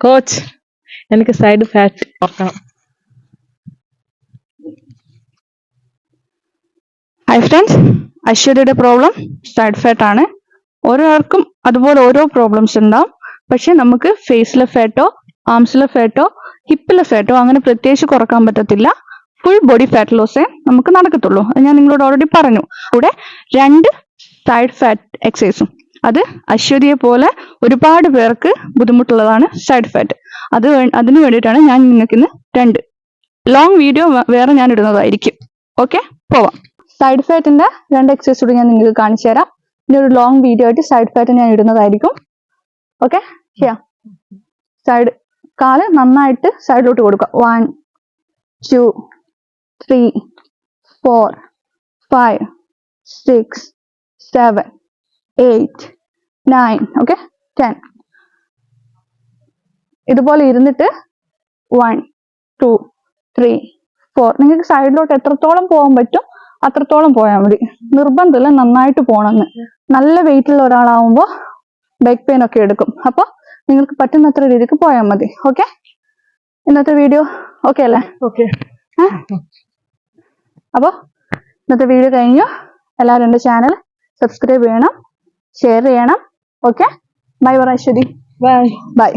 Coach എനിക്ക് side fat ഓർക്കണം hi friends ഐശ്വര്യയുടെ പ്രോബ്ലം സൈഡ് ഫാറ്റ് ആണ്. ഓരോർക്കും അതുപോലെ ഓരോ പ്രോബ്ലംസ് ഉണ്ടാവും. പക്ഷെ നമുക്ക് ഫേസിലെ ഫാറ്റോ ആംസിലെ ഫാറ്റോ ഹിപ്പിലെ ഫാറ്റോ അങ്ങനെ പ്രത്യേകിച്ച് കുറയ്ക്കാൻ പറ്റത്തില്ല. ഫുൾ ബോഡി ഫാറ്റ് ലോസേ നമുക്ക് നടക്കത്തുള്ളൂ. അത് ഞാൻ നിങ്ങളോട് ഓൾറെഡി പറഞ്ഞു. കൂടെ രണ്ട് സൈഡ് ഫാറ്റ് എക്സസൈസും അത് അശ്വതിയെ പോലെ ഒരുപാട് പേർക്ക് ബുദ്ധിമുട്ടുള്ളതാണ് സൈഡ് ഫാറ്റ് അത് അതിന് വേണ്ടിയിട്ടാണ് ഞാൻ നിങ്ങൾക്ക് ഇന്ന് രണ്ട് ലോങ് വീഡിയോ വേറെ ഞാൻ ഇടുന്നതായിരിക്കും. ഓക്കെ പോവാം. സൈഡ് ഫാറ്റിന്റെ രണ്ട് എക്സസൈസ് കൂടി ഞാൻ നിങ്ങൾക്ക് കാണിച്ചു തരാം. ഇനി ഒരു ലോങ് വീഡിയോ ആയിട്ട് സൈഡ് ഫാറ്റ് ഞാൻ ഇടുന്നതായിരിക്കും. ഓക്കെ ചെയ്യാം സൈഡ് കാൽ നന്നായിട്ട് സൈഡിലോട്ട് കൊടുക്കുക. One two three four five six seven eight nine okay ten ഇതുപോലെ ഇരുന്നിട്ട് വൺ ടു ത്രീ ഫോർ നിങ്ങൾക്ക് സൈഡിലോട്ട് എത്രത്തോളം പോകാൻ പറ്റും അത്രത്തോളം പോയാൽ മതി. നിർബന്ധമില്ല നന്നായിട്ട് പോകണമെന്ന്. നല്ല വെയിറ്റ് ഉള്ള ഒരാളാവുമ്പോൾ ബാക്ക് പെയിൻ ഒക്കെ എടുക്കും. അപ്പോൾ നിങ്ങൾക്ക് പറ്റുന്നത്ര രീതിക്ക് പോയാൽ മതി. ഓക്കെ ഇന്നത്തെ വീഡിയോ ഓക്കെ അല്ലേ? ഓക്കെ അപ്പോൾ ഇന്നത്തെ വീഡിയോ കഴിഞ്ഞു. എല്ലാവരും എന്റെ ചാനൽ സബ്സ്ക്രൈബ് ചെയ്യണം ഷെയർ ചെയ്യണം. Okay bye Varashwari bye bye